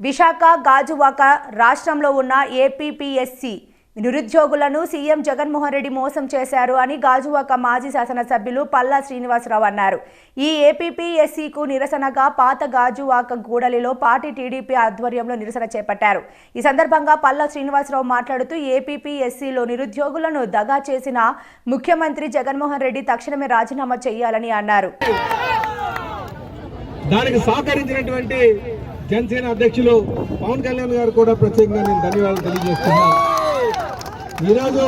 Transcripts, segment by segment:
విశాఖ గాజువాక రాష్ట్రంలో ఉన్న ఏపీపీఎస్సి నిరుద్యోగులను సీఎం జగన్మోహన్ రెడ్డి మోసం చేశారు అని గాజువాక మాజీ శాసనసభ్యులు పల్లా శ్రీనివాసరావు అన్నారు. ఈ ఏపీపీఎస్సీకు నిరసనగా పాత గాజువాక గూడలిలో పార్టీ టీడీపీ ఆధ్వర్యంలో నిరసన చేపట్టారు. ఈ సందర్భంగా పల్లా శ్రీనివాసరావు మాట్లాడుతూ ఏపీపీఎస్సీలో నిరుద్యోగులను దగా చేసిన ముఖ్యమంత్రి జగన్మోహన్ రెడ్డి తక్షణమే రాజీనామా చేయాలని అన్నారు. దానికి సహకరించినటువంటి జనసేన అధ్యక్షులు పవన్ కళ్యాణ్ గారు కూడా ప్రత్యేకంగా నేను ధన్యవాదాలు తెలియజేస్తున్నాను. ఈరోజు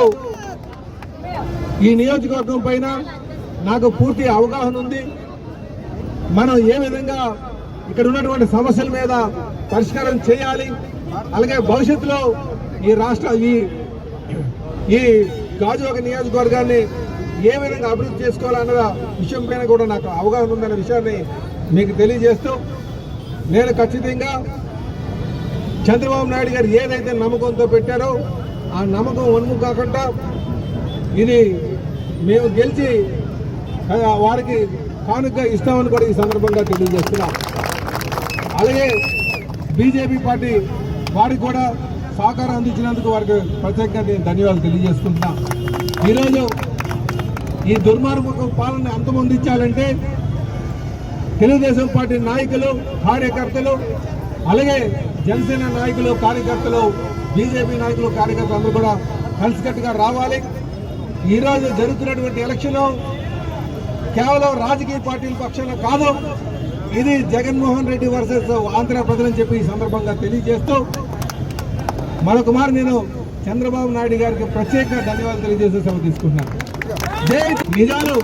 ఈ నియోజకవర్గం పైన నాకు పూర్తి అవగాహన ఉంది. మనం ఏ విధంగా ఇక్కడ ఉన్నటువంటి సమస్యల మీద పరిష్కారం చేయాలి అలాగే భవిష్యత్తులో ఈ రాష్ట్ర ఈ ఈ గాజు ఒక నియోజకవర్గాన్ని ఏ విధంగా అభివృద్ధి చేసుకోవాలన్న విషయం పైన కూడా నాకు అవగాహన ఉందన్న విషయాన్ని మీకు తెలియజేస్తూ నేను ఖచ్చితంగా చంద్రబాబు నాయుడు గారు ఏదైతే నమ్మకంతో పెట్టారో ఆ నమ్మకం వన్ము కాకుండా ఇది మేము గెలిచి వారికి కానుక ఇస్తామని కూడా ఈ సందర్భంగా తెలియజేస్తున్నాం. అలాగే బీజేపీ పార్టీ వారికి కూడా సహకారం అందించినందుకు వారికి ప్రత్యేకంగా నేను ధన్యవాదాలు తెలియజేసుకుంటున్నా. ఈరోజు ఈ దుర్మార్గ పాలన అంతమొందించాలంటే తెలుగుదేశం పార్టీ నాయకులు కార్యకర్తలు అలాగే జనసేన నాయకులు కార్యకర్తలు బీజేపీ నాయకులు కార్యకర్తలు అందరూ కూడా కలిసికట్టుగా రావాలి. ఈరోజు జరుగుతున్నటువంటి ఎలక్షన్ కేవలం రాజకీయ పార్టీల పక్షాన కాదు ఇది జగన్మోహన్ రెడ్డి వర్సెస్ ఆంధ్ర ప్రజలని చెప్పి ఈ సందర్భంగా తెలియజేస్తూ మరొక కుమార్ నేను చంద్రబాబు నాయుడు గారికి ప్రత్యేక ధన్యవాదాలు తెలియజేసే సభ తీసుకున్నాను నిజాలు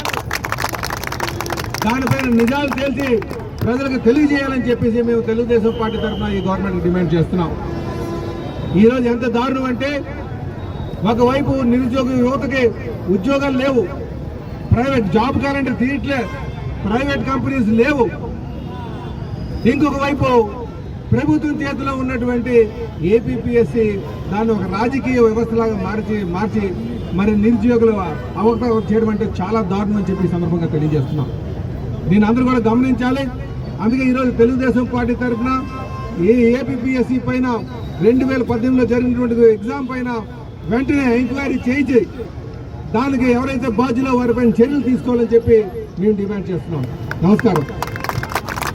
దానిపైన నిజాలు తేల్చి ప్రజలకు తెలియజేయాలని చెప్పేసి మేము తెలుగుదేశం పార్టీ తరఫున ఈ గవర్నమెంట్ డిమాండ్ చేస్తున్నాం. ఈరోజు ఎంత దారుణం అంటే ఒకవైపు నిరుద్యోగ యువతకి ఉద్యోగాలు లేవు ప్రైవేట్ జాబ్ క్యాలెండర్ తీయట్లే ప్రైవేట్ కంపెనీస్ లేవు. ఇంకొక వైపు ప్రభుత్వం చేతిలో ఉన్నటువంటి ఏపీపీఎస్సి దాన్ని ఒక రాజకీయ వ్యవస్థలాగా మార్చి మార్చి మరి నిరుద్యోగులు అవకాశం చేయడం అంటే చాలా దారుణం అని చెప్పి సందర్భంగా తెలియజేస్తున్నాం. దీని అందరూ కూడా గమనించాలి. అందుకే ఈరోజు తెలుగుదేశం పార్టీ తరఫున ఏ ఏపీఎస్సి పైన రెండు వేల పద్దెనిమిదిలో జరిగినటువంటి ఎగ్జామ్ పైన వెంటనే ఎంక్వైరీ చేయించి దానికి ఎవరైతే బాధ్యులో వారిపైన చర్యలు తీసుకోవాలని చెప్పి మేము డిమాండ్ చేస్తున్నాం. నమస్కారం.